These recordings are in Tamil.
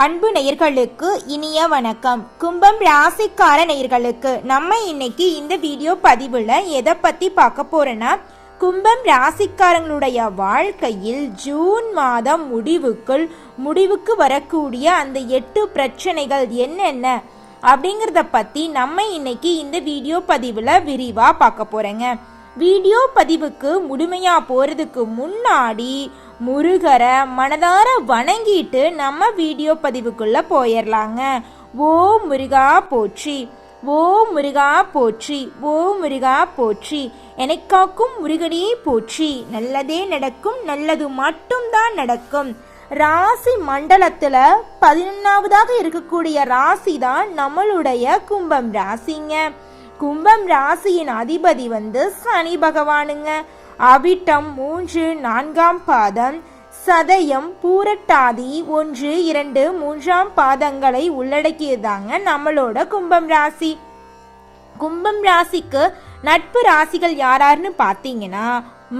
அன்பு நேயர்களுக்கு இனிய வணக்கம். கும்பம் ராசிக்கார நேயர்களுக்கு நம்ம இன்னைக்கு இந்த வீடியோ பதிவில் எதை பற்றி பார்க்க போகிறோன்னா கும்பம் ராசிக்காரங்களுடைய வாழ்க்கையில் ஜூன் மாதம் முடிவுக்குள் முடிவுக்கு வரக்கூடிய அந்த எட்டு பிரச்சனைகள் என்னென்ன அப்படிங்கிறத பற்றி நம்ம இன்னைக்கு இந்த வீடியோ பதிவில் விரிவாக பார்க்க போகிறேங்க வீடியோ பதிவுக்கு முழுமையாக போகிறதுக்கு முன்னாடி முருகரை மனதார வணங்கிட்டு நம்ம வீடியோ பதிவுக்குள்ளே போயிடலாங்க ஓ முருகா போற்றி ஓ முருகா போற்றி ஓ முருகா போற்றி எனக்காக்கும் முருகனே போற்றி. நல்லதே நடக்கும் நல்லது மட்டும்தான் நடக்கும். ராசி மண்டலத்தில் பதினொன்னாவதாக இருக்கக்கூடிய ராசி தான் நம்மளுடைய கும்பம் ராசிங்க. கும்பம் ராசியின் அதிபதி வந்து சனி பகவானுங்க. அவிட்டம் மூன்று நான்காம் பாதம் சதயம் பூரட்டாதி ஒன்று இரண்டு மூன்றாம் பாதங்களை உள்ளடக்கியதாங்க நம்மளோட கும்பம் ராசி. கும்பம் ராசிக்கு நட்பு ராசிகள் யாராருன்னு பார்த்தீங்கன்னா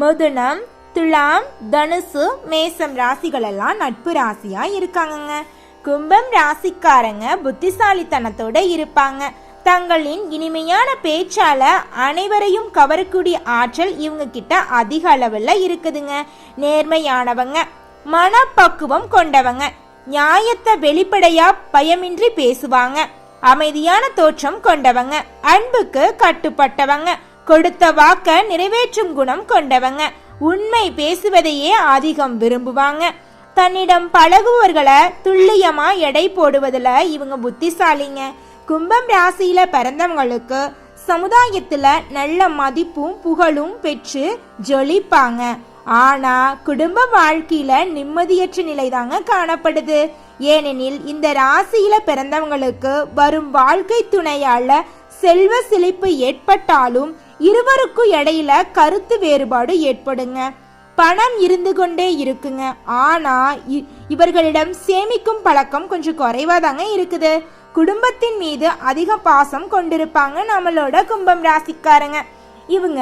மிதுனம் துலாம் தனுசு மேசம் ராசிகள் எல்லாம் நட்பு ராசியா இருக்காங்கங்க. கும்பம் ராசிக்காரங்க புத்திசாலித்தனத்தோட இருப்பாங்க. தங்களின் இனிமையான பேச்சால் அனைவரையும் கவரக்கூடிய ஆற்றல் இவங்க கிட்ட அதிக அளவில் இருக்குதுங்க. நேர்மையானவங்க மனப்பக்குவம் கொண்டவங்க நியாயத்தை வெளிப்படையா பயமின்றி பேசுவாங்க அமைதியான தோற்றம் கொண்டவங்க அன்புக்கு கட்டுப்பட்டவங்க கொடுத்த வாக்க நிறைவேற்றும் குணம் கொண்டவங்க உண்மை பேசுவதையே அதிகம் விரும்புவாங்க. தன்னிடம் பழகுவர்களை துல்லியமா எடை போடுவதில் இவங்க புத்திசாலிங்க. கும்பம் ராசியில பிறந்தவங்களுக்கு சமுதாயத்துல நல்ல மதிப்பும் புகழும் பெற்று ஜொலிப்பாங்க. ஆனா குடும்ப வாழ்க்கையில நிம்மதியற்ற நிலை தாங்க காணப்படுது. ஏனெனில் இந்த ராசியில பிறந்தவங்களுக்கு வரும் வாழ்க்கை துணையால செல்வ செழிப்பு ஏற்பட்டாலும் இருவருக்கும் இடையில கருத்து வேறுபாடு ஏற்படுங்க. பணம் இருந்து கொண்டே இருக்குங்க. ஆனா இ- இவர்களிடம் சேமிக்கும் பழக்கம் கொஞ்சம் குறைவாதாங்க இருக்குது. குடும்பத்தின் மீது அதிக பாசம் கொண்டிருப்பாங்க நம்மளோட கும்பம் ராசிக்காரங்க. இவங்க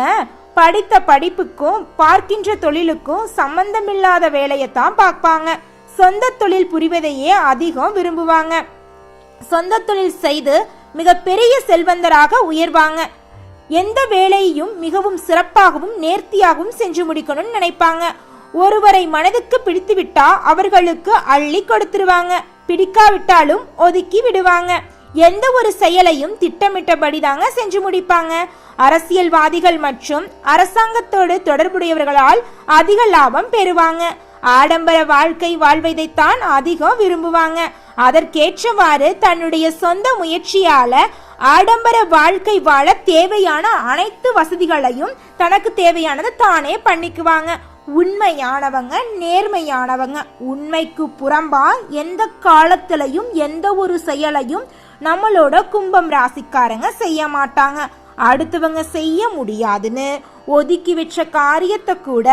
படித்த படிப்புக்கும் பார்க்கின்ற தொழிலுக்கும் சம்பந்தமில்லாத வேலையை தான் பார்ப்பாங்க. சொந்த தொழில் புரிவதையே அதிகம் விரும்புவாங்க. சொந்த தொழில் செய்து மிகப்பெரிய செல்வந்தராக உயர்வாங்க. எந்த வேலையையும் மிகவும் சிறப்பாகவும் நேர்த்தியாகவும் செஞ்சு முடிக்கணும்னு நினைப்பாங்க. ஒருவரை மனதுக்கு பிடித்து விட்டா அவர்களுக்கு அள்ளி கொடுத்துருவாங்க. பிடிக்காவிட்டாலும் ஒதுக்கி விடுவாங்க. எந்த ஒரு செயலையும் திட்டமிட்டபடி தாங்க செஞ்சு முடிப்பாங்க. அரசியல்வாதிகள் மற்றும் அரசாங்கத்தோடு தொடர்புடையவர்களால் அதிக லாபம் பெறுவாங்க. ஆடம்பர வாழ்க்கை வாழ்வதைத்தான் அதிகம் விரும்புவாங்க. அதற்கேற்றவாறு தன்னுடைய சொந்த முயற்சியால ஆடம்பர வாழ்க்கை வாழ தேவையான அனைத்து வசதிகளையும் தனக்கு தேவையானதை தானே பண்ணிக்குவாங்க. உண்மையானவங்க நேர்மையானவங்க. உண்மைக்கு புறம்பா எந்த காலத்திலையும் எந்த ஒரு செயலையும் நம்மளோட கும்பம் ராசிக்காரங்க செய்ய மாட்டாங்க. அடுத்தவங்க செய்ய முடியாதுன்னு ஒதுக்கி வச்ச காரியத்தை கூட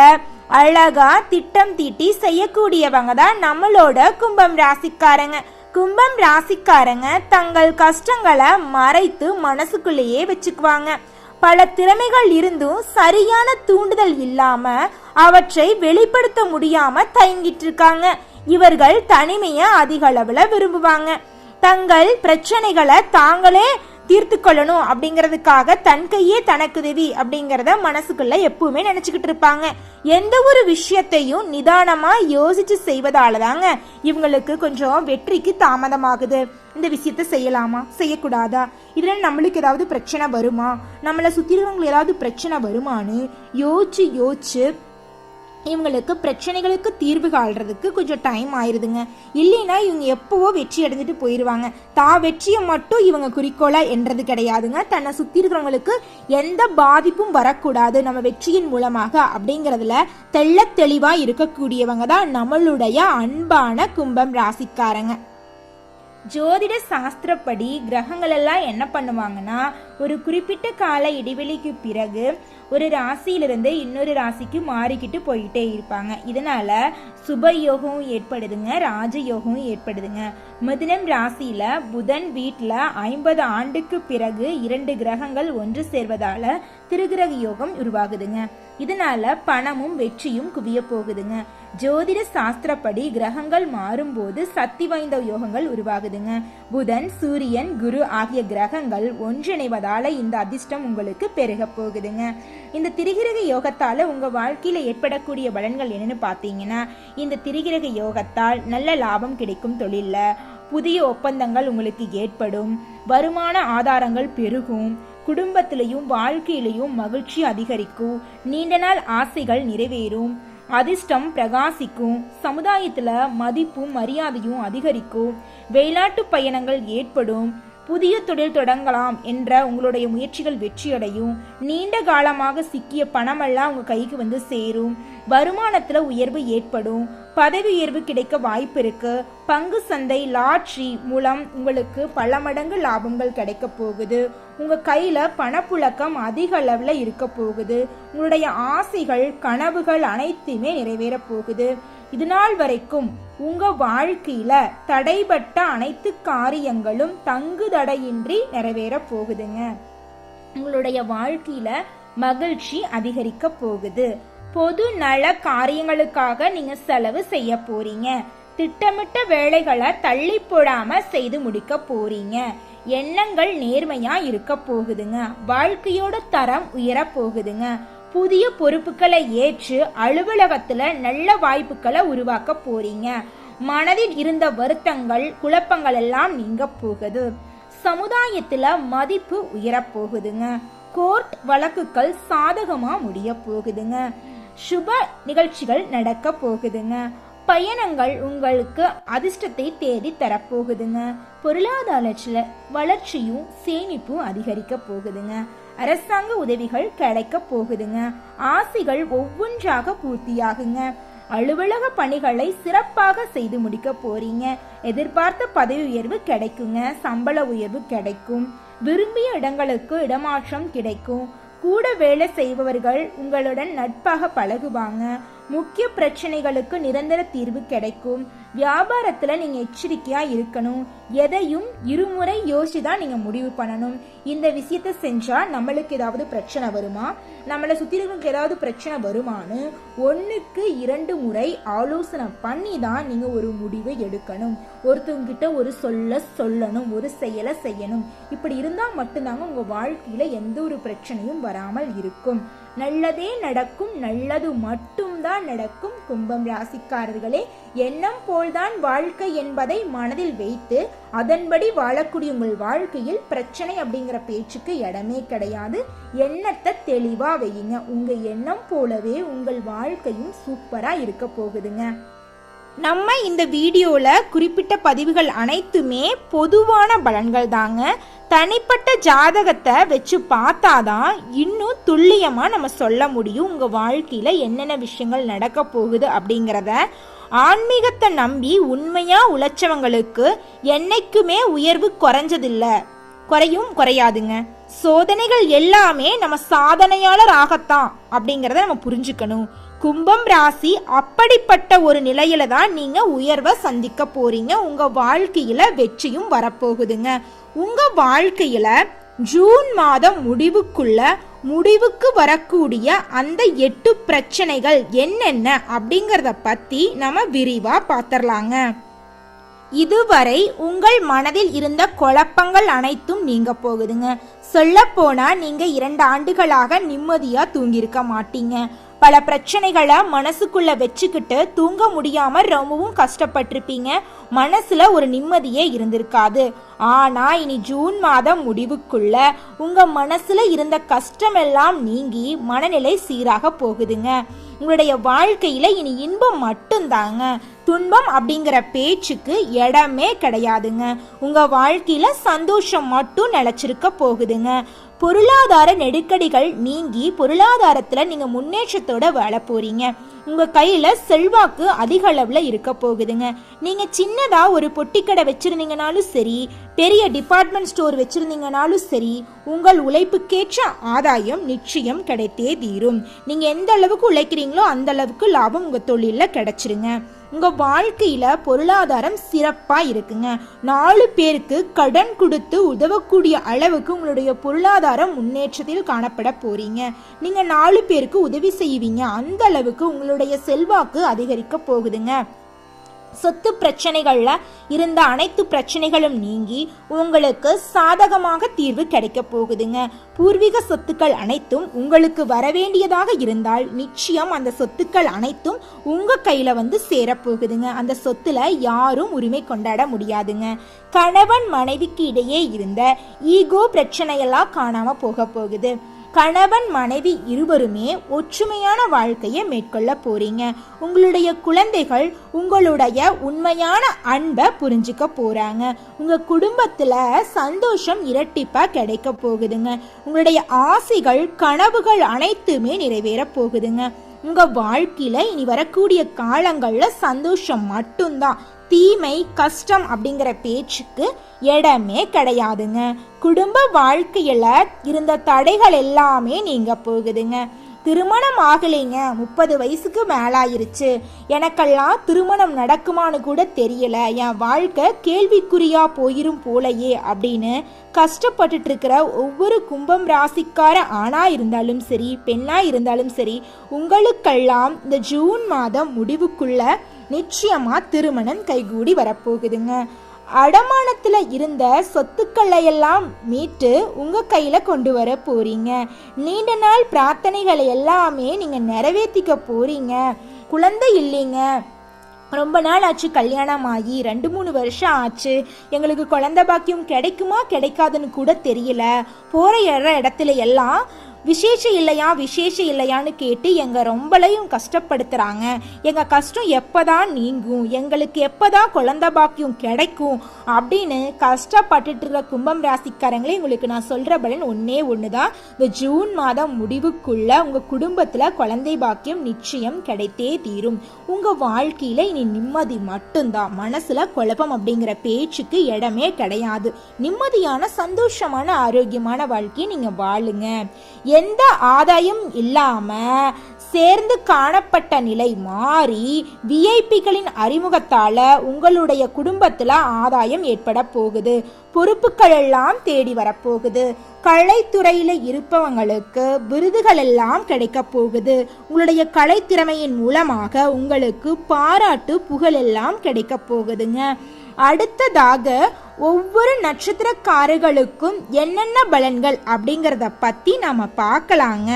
அழகா திட்டம் தீட்டி செய்யக்கூடியவங்க தான் நம்மளோட கும்பம் ராசிக்காரங்க. கும்பம் ராசிக்காரங்க தங்கள் கஷ்டங்களை மறைத்து மனசுக்குள்ளேயே வச்சுக்குவாங்க. பல திறமைகள் இருந்தும் சரியான தூண்டுதல் இல்லாம அவற்றை வெளிப்படுத்த முடியாம தயங்கிட்டு இருக்காங்க இவர்கள் தனிமையை அதிக அளவுல விரும்புவாங்க. தங்கள் பிரச்சனைகளை தாங்களே தீர்த்து கொள்ளணும் அப்படிங்கிறதுக்காக தன் கையே தனக்குதவி அப்படிங்கிறத மனசுக்குள்ள எப்பவுமே நினைச்சுக்கிட்டு இருப்பாங்க. எந்த ஒரு விஷயத்தையும் நிதானமா யோசிச்சு செய்வதால தாங்க இவங்களுக்கு கொஞ்சம் வெற்றிக்கு தாமதமாகுது. இந்த விஷயத்த செய்யலாமா? செய்யக்கூடாதா? இதுல நம்மளுக்கு ஏதாவது பிரச்சனை வருமா? நம்மளை சுற்றி இருக்கவங்களுக்கு ஏதாவது பிரச்சனை வருமான்னு யோசிச்சு யோசிச்சு இவங்களுக்கு பிரச்சனைகளுக்கு தீர்வு காண்றதுக்கு கொஞ்சம் டைம் ஆயிடுதுங்க இல்லைன்னா இவங்க எப்போவோ வெற்றி அடைஞ்சிட்டு போயிடுவாங்க தான் வெற்றியை மட்டும் இவங்க குறிக்கோளாக என்றது கிடையாதுங்க. தன்னை சுற்றி இருக்கிறவங்களுக்கு எந்த பாதிப்பும் வரக்கூடாது. நம்ம வெற்றியின் மூலமாக அப்படிங்கிறதுல தெள்ள தெளிவாக இருக்கக்கூடியவங்க தான் நம்மளுடைய அன்பான கும்பம் ராசிக்காரங்க. ஜோதிட சாஸ்திரப்படி கிரகங்கள் எல்லாம் என்ன பண்ணுவாங்கன்னா ஒரு குறிப்பிட்ட கால இடைவெளிக்கு பிறகு ஒரு ராசியிலிருந்து இன்னொரு ராசிக்கு மாறிக்கிட்டு போயிட்டே இருப்பாங்க. இதனால சுப ஏற்படுதுங்க ராஜயோகம் ஏற்படுதுங்க. மிதுனம் ராசியில புதன் வீட்டில் ஐம்பது ஆண்டுக்கு பிறகு இரண்டு கிரகங்கள் ஒன்று சேர்வதால திருகிரக யோகம் உருவாகுதுங்க. இதனால பணமும் வெற்றியும் குவிய போகுதுங்க. ஜோதிட சாஸ்திரப்படி கிரகங்கள் மாறும்போது சக்தி வாய்ந்த யோகங்கள் உருவாகுதுங்க. புதன் சூரியன் குரு ஆகிய கிரகங்கள் ஒன்றிணைவதால இந்த அதிர்ஷ்டம் உங்களுக்கு பெருக போகுதுங்க. இந்த திரிகிரக யோகத்தால உங்க வாழ்க்கையில ஏற்படக்கூடிய பலன்கள் என்னன்னு பார்த்தீங்கன்னா இந்த திரிகிரக யோகத்தால் நல்ல லாபம் கிடைக்கும் தொழிலில். புதிய ஒப்பந்தங்கள் உங்களுக்கு ஏற்படும். வருமான ஆதாரங்கள் பெருகும். குடும்பத்திலையும் வாழ்க்கையிலையும் மகிழ்ச்சி அதிகரிக்கும். நீண்ட நாள் ஆசைகள் நிறைவேறும். அதிர்ஷ்டம் பிரகாசிக்கும். சமுதாயத்தில் மதிப்பும் மரியாதையும் அதிகரிக்கும். வெளிநாட்டு பயணங்கள் ஏற்படும். புதிய தொழில் தொடங்கலாம் என்ற உங்களுடைய முயற்சிகள் வெற்றியடையும். நீண்ட காலமாக சிக்கிய பணமெல்லாம் உங்க கைக்கு வந்து சேரும். வருமானத்துல உயர்வு ஏற்படும். பதவி உயர்வு கிடைக்க வாய்ப்பு இருக்கு. பங்கு சந்தை லாட்ரி மூலம் உங்களுக்கு பல மடங்கு லாபங்கள் கிடைக்க போகுது. உங்க கையில பணப்புழக்கம் அதிக அளவுல இருக்க போகுது. உங்களுடைய ஆசைகள் கனவுகள் அனைத்துமே நிறைவேற போகுது. இது நாள் வரைக்கும் உங்க வாழ்க்கையில தடைபட்ட அனைத்து காரியங்களும் தங்கு தடையின்றி நிறைவேற போகுதுங்க. உங்களுடைய வாழ்க்கையில மகிழ்ச்சி அதிகரிக்க போகுது. பொது நல காரியங்களுக்காக நீங்க செலவு செய்ய போறீங்க. திட்டமிட்ட வேலைகளை தள்ளி போடாம செய்து முடிக்க போறீங்க. எண்ணங்கள் நேர்மையா இருக்க போகுதுங்க. வாழ்க்கையோட தரம் உயர போகுதுங்க. புதிய பொறுப்புகளை ஏற்று அலுவலகத்துல நல்ல வாய்ப்புகளை உருவாக்க போறீங்க. மனதில் இருந்த வருத்தங்கள் குழப்பங்கள் எல்லாம் நீங்க போகுது. சமுதாயத்துல மதிப்பு உயரப் போகுதுங்க. கோர்ட் வழக்குகள் சாதகமா முடிய போகுதுங்க. சுப நிகழ்ச்சிகள் நடக்க போகுதுங்க. பயணங்கள் உங்களுக்கு அதிர்ஷ்டத்தை தேடி தரப்போகுதுங்க பொருளாதாரத்தில் வளர்ச்சியும் சேமிப்பும் அதிகரிக்க போகுதுங்க. அரசாங்க உதவிகள் கிடைக்க போகுதுங்க. ஆசைகள் ஒவ்வொன்றாக பூர்த்தியாகுங்க. அலுவலக பணிகளை சிறப்பாக செய்து முடிக்க போறீங்க. எதிர்பார்த்த பதவி உயர்வு கிடைக்குங்க. சம்பள உயர்வு கிடைக்கும். விரும்பிய இடங்களுக்கு இடமாற்றம் கிடைக்கும். கூட வேலை செய்பவர்கள் உங்களுடன் நட்பாக பழகுவாங்க. முக்கிய பிரச்சனைகளுக்கு நிரந்தர தீர்வு கிடைக்கும். வியாபாரத்தில் நீங்கள் எச்சரிக்கையாக இருக்கணும். எதையும் இருமுறை யோசிச்சு தான் நீங்கள் முடிவு பண்ணணும். இந்த விஷயத்த செஞ்சால் நம்மளுக்கு ஏதாவது பிரச்சனை வருமா? நம்மளை சுற்றி இருக்கிறவங்களுக்கு ஏதாவது பிரச்சனை வருமானு ஒன்றுக்கு இரண்டு முறை ஆலோசனை பண்ணி தான் நீங்கள் ஒரு முடிவை எடுக்கணும். ஒருத்தவங்கிட்ட ஒரு சொல்ல சொல்லணும் ஒரு செயலை செய்யணும். இப்படி இருந்தால் மட்டும்தாங்க உங்கள் வாழ்க்கையில் எந்த ஒரு பிரச்சனையும் வராமல் இருக்கும். நல்லதே நடக்கும் நல்லது மட்டும் போல்தான் நடக்கும் கும்பம் ராசிக்காரர்களே எண்ணம் போல்தான் வாழ்க்கை என்பதை மனதில் வைத்து அதன்படி வாழக்கூடிய உங்கள் வாழ்க்கையில் பிரச்சனை அப்படிங்கிற பேச்சுக்கு இடமே கிடையாது. எண்ணத்தை தெளிவா வையுங்க. உங்க எண்ணம் போலவே உங்கள் வாழ்க்கையும் சூப்பரா இருக்க போகுதுங்க. நம்ம இந்த வீடியோவில் குறிப்பிட்ட பதிவுகள் அனைத்துமே பொதுவான பலன்கள் தாங்க. தனிப்பட்ட ஜாதகத்தை வச்சு பார்த்தாதான் இன்னும் துல்லியமாக நம்ம சொல்ல முடியும் உங்கள் வாழ்க்கையில் என்னென்ன விஷயங்கள் நடக்க போகுது அப்படிங்கிறத. ஆன்மீகத்தை நம்பி உண்மையாக உழைச்சவங்களுக்கு என்றைக்குமே உயர்வு குறைஞ்சதில்லை. குறையும் குறையாதுங்க. சோதனைகள் எல்லாமே நம்ம சாதனையாளர் ஆகத்தான் அப்படிங்கிறத நம்ம புரிஞ்சுக்கணும். கும்பம் ராசி அப்படிப்பட்ட ஒரு நிலையில தான் நீங்க உயர்வை சந்திக்க போறீங்க. உங்க வாழ்க்கையில வெற்றியும் வரப்போகுதுங்க. உங்க வாழ்க்கையில ஜூன் மாதம் முடிவுக்குள்ள முடிவுக்கு வரக்கூடிய அந்த எட்டு பிரச்சனைகள் என்னென்ன அப்படிங்கிறத பத்தி நம்ம விரிவா பார்த்துடலாங்க இதுவரை உங்கள் மனதில் இருந்த குழப்பங்கள் அனைத்தும் நீங்க போகுதுங்க. சொல்ல போனா நீங்க இரண்டு ஆண்டுகளாக நிம்மதியா தூங்கியிருக்க மாட்டீங்க. பல பிரச்சனைகளை மனசுக்குள்ள வச்சுக்கிட்டு தூங்க முடியாம ரொம்பவும் கஷ்டப்பட்டிருப்பீங்க. மனசுல ஒரு நிம்மதியே இருந்திருக்காது. ஆனா இனி ஜூன் மாதம் முடிவுக்குள்ள உங்க மனசுல இருந்த கஷ்டமெல்லாம் நீங்கி மனநிலை சீராக போகுதுங்க. உங்களுடைய வாழ்க்கையில இனி இன்பம் மட்டும்தாங்க. துன்பம் அப்படிங்கிற பேச்சுக்கு இடமே கிடையாதுங்க. உங்க வாழ்க்கையில சந்தோஷம் மட்டும் நிலச்சிருக்க போகுதுங்க. பொருளாதார நெருக்கடிகள் நீங்கி பொருளாதாரத்தில் நீங்கள் முன்னேற்றத்தோட வாழ போகிறீங்க உங்கள் கையில் செல்வாக்கு அதிக அளவில் இருக்க போகுதுங்க. நீங்கள் சின்னதாக ஒரு பொட்டிக்கடை வச்சுருந்தீங்கனாலும் சரி பெரிய டிபார்ட்மெண்ட் ஸ்டோர் வச்சுருந்தீங்கனாலும் சரி உங்கள் உழைப்புக்கேற்ற ஆதாயம் நிச்சயம் கிடைத்தே தீரும். நீங்கள் எந்த அளவுக்கு உழைக்கிறீங்களோ அந்த அளவுக்கு லாபம் உங்கள் தொழிலில் கிடச்சிருங்க. உங்கள் வாழ்க்கையில் பொருளாதாரம் சிறப்பாக இருக்குங்க. நாலு பேருக்கு கடன் கொடுத்து உதவக்கூடிய அளவுக்கு உங்களுடைய பொருளாதாரம் முன்னேற்றத்தில் காணப்பட போகிறீங்க நீங்கள் நாலு பேருக்கு உதவி செய்வீங்க. அந்த அளவுக்கு உங்களுடைய செல்வாக்கு அதிகரிக்க போகுதுங்க. சொத்து பிரச்சனைகளில் இருந்த அனைத்து பிரச்சனைகளும் நீங்கி உங்களுக்கு சாதகமாக தீர்வு கிடைக்க போகுதுங்க. பூர்வீக சொத்துக்கள் அனைத்தும் உங்களுக்கு வரவேண்டியதாக இருந்தால் நிச்சயம் அந்த சொத்துக்கள் அனைத்தும் உங்கள் கையில் வந்து சேரப்போகுதுங்க அந்த சொத்துல யாரும் உரிமை கொண்டாட முடியாதுங்க. கணவன் மனைவிக்கு இடையே இருந்த ஈகோ பிரச்சனையெல்லாம் காணாமல் போக போகுது. கணவன் மனைவி இருவருமே ஒற்றுமையான வாழ்க்கையை மேற்கொள்ள போறீங்க. உங்களுடைய குழந்தைகள் உங்களுடைய உண்மையான அன்பை புரிஞ்சுக்க போறாங்க. உங்க குடும்பத்துல சந்தோஷம் இரட்டிப்பா கிடைக்க போகுதுங்க. உங்களுடைய ஆசைகள் கனவுகள் அனைத்துமே நிறைவேற போகுதுங்க. உங்க வாழ்க்கையில இனி வரக்கூடிய காலங்கள்ல சந்தோஷம் மட்டும்தான். தீமை கஷ்டம் அப்படிங்கிற பேச்சுக்கு இடமே கிடையாதுங்க. குடும்ப வாழ்க்கையில் இருந்த தடைகள் எல்லாமே நீங்கள் போகுதுங்க. திருமணம் ஆகலைங்க. முப்பது வயசுக்கு மேலாயிருச்சு. எனக்கெல்லாம் திருமணம் நடக்குமான்னு கூட தெரியல. என் வாழ்க்கை கேள்விக்குறியா போயிரும் போலையே அப்படின்னு கஷ்டப்பட்டுட்டு இருக்கிற ஒவ்வொரு கும்பம் ராசிக்கார ஆணா இருந்தாலும் சரி பெண்ணா இருந்தாலும் சரி உங்களுக்கெல்லாம் இந்த ஜூன் மாதம் முடிவுக்குள்ள நிச்சயமா திருமணம் கைகூடி வரப்போகுதுங்க. அடமானத்தில் இருந்த சொத்துக்களை எல்லாம் மீட்டு உங்கள் கையில் கொண்டு வர போறீங்க. நீண்ட நாள் பிரார்த்தனைகளை எல்லாமே நீங்கள் நிறைவேற்றிக்க போறீங்க. குழந்தை இல்லைங்க. ரொம்ப நாள் ஆச்சு கல்யாணம் ஆகி ரெண்டு மூணு வருஷம் ஆச்சு. எங்களுக்கு குழந்த பாக்கியம் கிடைக்குமா கிடைக்காதுன்னு கூட தெரியல. போகிற இடத்துல எல்லாம் விசேஷம் இல்லையா விசேஷம் இல்லையான்னு கேட்டு எங்கள் ரொம்பலையும் கஷ்டப்படுத்துகிறாங்க எங்கள் கஷ்டம் எப்பதான் நீங்கும் எங்களுக்கு எப்பதான் குழந்தை பாக்கியம் கிடைக்கும் அப்படின்னு கஷ்டப்பட்டுட்டு இருக்க கும்பம் ராசிக்காரங்களே உங்களுக்கு நான் சொல்கிற பலன் ஒன்றே ஒன்று தான் இந்த ஜூன் மாதம் முடிவுக்குள்ளே உங்கள் குடும்பத்தில் குழந்தை பாக்கியம் நிச்சயம் கிடைத்தே தீரும். உங்கள் வாழ்க்கையில் இனி நிம்மதி மட்டும்தான். மனசில் குழப்பம் அப்படிங்கிற பேச்சுக்கு இடமே கிடையாது. நிம்மதியான சந்தோஷமான ஆரோக்கியமான வாழ்க்கையை நீங்கள் வாழுங்க. எந்த ஆதாயம் இல்லாம சேர்ந்து காணப்பட்ட நிலை மாறி விஐபிகளின் அறிமுகத்தால உங்களுடைய குடும்பத்துல ஆதாயம் ஏற்பட போகுது. பொறுப்புகள் எல்லாம் தேடி வரப்போகுது. கலைத்துறையில இருப்பவங்களுக்கு விருதுகள் எல்லாம் கிடைக்க போகுது. உங்களுடைய கலைத்திறமையின் மூலமாக உங்களுக்கு பாராட்டு புகழ் எல்லாம் கிடைக்க போகுதுங்க. அடுத்ததாக ஒவ்வொரு நட்சத்திரக்காரர்களுக்கும் என்னென்ன பலன்கள் அப்படிங்கிறத பற்றி நாம் பார்க்கலாங்க.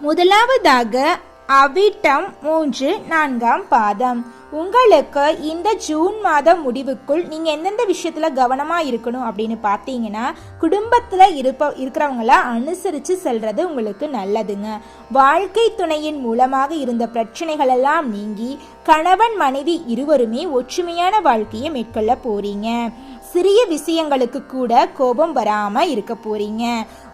முதலாவதாக அவிட்டம் மூன்று நான்காம் பாதம். உங்களுக்கு இந்த ஜூன் மாதம் முடிவுக்குள் நீங்கள் எந்தெந்த விஷயத்தில் கவனமாக இருக்கணும் அப்படின்னு பார்த்தீங்கன்னா குடும்பத்தில் இருப்ப இருக்கிறவங்கள அனுசரித்து செல்வது உங்களுக்கு நல்லதுங்க. வாழ்க்கை துணையின் மூலமாக இருந்த பிரச்சனைகள் எல்லாம் நீங்கி கணவன் மனைவி இருவருமே ஒற்றுமையான வாழ்க்கையை மேற்கொள்ள போகிறீங்க சிறிய விஷயங்களுக்கு கூட கோபம் வராம இருக்க போறீங்க.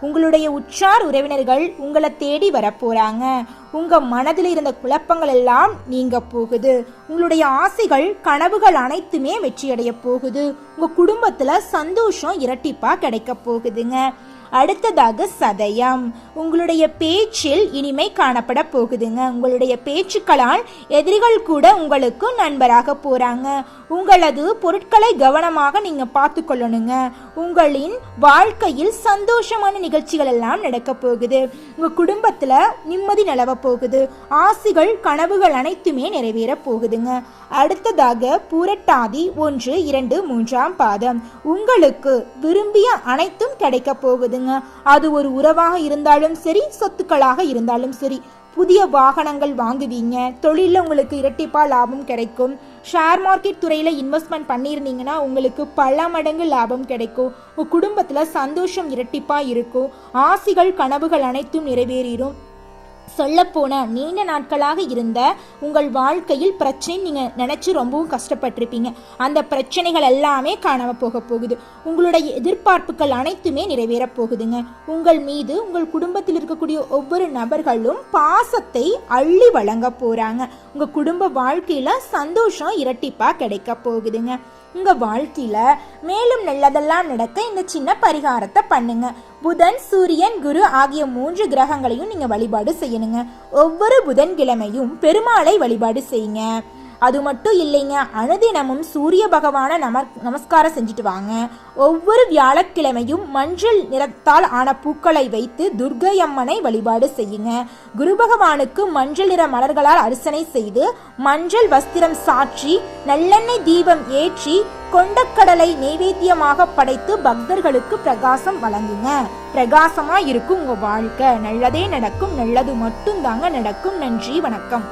உங்களுடைய உற்றார் உறவினர்கள் உங்களை தேடி வரப்போறாங்க உங்க மனதில் இருந்த குழப்பங்கள் எல்லாம் நீங்க போகுது. உங்களுடைய ஆசைகள் கனவுகள் அனைத்துமே வெற்றியடைய போகுது. உங்க குடும்பத்துல சந்தோஷம் இரட்டிப்பா கிடைக்க போகுதுங்க. அடுத்ததாக சதயம். உங்களுடைய பேச்சில் இனிமை காணப்பட போகுதுங்க. உங்களுடைய பேச்சுக்களால் எதிரிகள் கூட உங்களுக்கு நண்பராக போறாங்க. உங்களது பொருட்களை கவனமாக நீங்கள் பார்த்து கொள்ளணுங்க. உங்களின் வாழ்க்கையில் சந்தோஷமான நிகழ்ச்சிகள் எல்லாம் நடக்க போகுது. உங்கள் குடும்பத்தில் நிம்மதி நிலவ போகுது. ஆசைகள் கனவுகள் அனைத்துமே நிறைவேற போகுதுங்க. அடுத்ததாக பூரட்டாதி ஒன்று இரண்டு மூன்றாம் பாதம். உங்களுக்கு விரும்பிய அனைத்தும் கிடைக்க போகுதுங்க. அது ஒரு உறவாக இருந்தாலும் சரி சொத்துக்களாக இருந்தாலும் சரி. புதிய வாகனங்கள் வாங்குவீங்க தொழிலில் உங்களுக்கு இரட்டிப்பாக லாபம் கிடைக்கும். ஷேர் மார்க்கெட் துறையில் இன்வெஸ்ட்மெண்ட் பண்ணியிருந்தீங்கன்னா உங்களுக்கு பல மடங்கு லாபம் கிடைக்கும். உங்கள் குடும்பத்தில் சந்தோஷம் இரட்டிப்பாக இருக்கும். ஆசிகள் கனவுகள் அனைத்தும் நிறைவேறிடும் சொல்லப்போன நீண்ட நாட்களாக இருந்த உங்கள் வாழ்க்கையில் பிரச்சனை நீங்கள் நினச்சி ரொம்பவும் கஷ்டப்பட்டிருப்பீங்க. அந்த பிரச்சனைகள் எல்லாமே காணாமல் போக போகுது. உங்களுடைய எதிர்பார்ப்புகள் அனைத்துமே நிறைவேறப் போகுதுங்க. உங்கள் மீது உங்கள் குடும்பத்தில் இருக்கக்கூடிய ஒவ்வொரு நபர்களும் பாசத்தை அள்ளி வழங்க போகிறாங்க உங்கள் குடும்ப வாழ்க்கையில் சந்தோஷம் இரட்டிப்பாக கிடைக்க போகுதுங்க. உங்கள் வாழ்க்கையில் மேலும் நல்லதெல்லாம் நடக்க இந்த சின்ன பரிகாரத்தை பண்ணுங்க. புதன் சூரியன் குரு ஆகிய மூன்று கிரகங்களையும் நீங்கள் வழிபாடு செய்யணுங்க. ஒவ்வொரு புதன்கிழமையும் பெருமாளை வழிபாடு செய்யுங்க. அது மட்டும் இல்லைங்க அனுதினமும் சூரிய பகவானை நம நமஸ்காரம் செஞ்சுட்டு வாங்க. ஒவ்வொரு வியாழக்கிழமையும் மஞ்சள் நிறத்தால் ஆன பூக்களை வைத்து துர்க்கை அம்மனை வழிபாடு செய்யுங்க. குரு பகவானுக்கு மஞ்சள் நிற மலர்களால் அர்ச்சனை செய்து மஞ்சள் வஸ்திரம் சாற்றி நல்லெண்ணெய் தீபம் ஏற்றி கொண்டக்கடலை நைவேத்தியமாக படைத்து பக்தர்களுக்கு பிரகாசம் வழங்குங்க. பிரகாசமா இருக்கும் உங்க வாழ்க்கை. நல்லதே நடக்கும் நல்லது மட்டும் தாங்க நடக்கும். நன்றி வணக்கம்.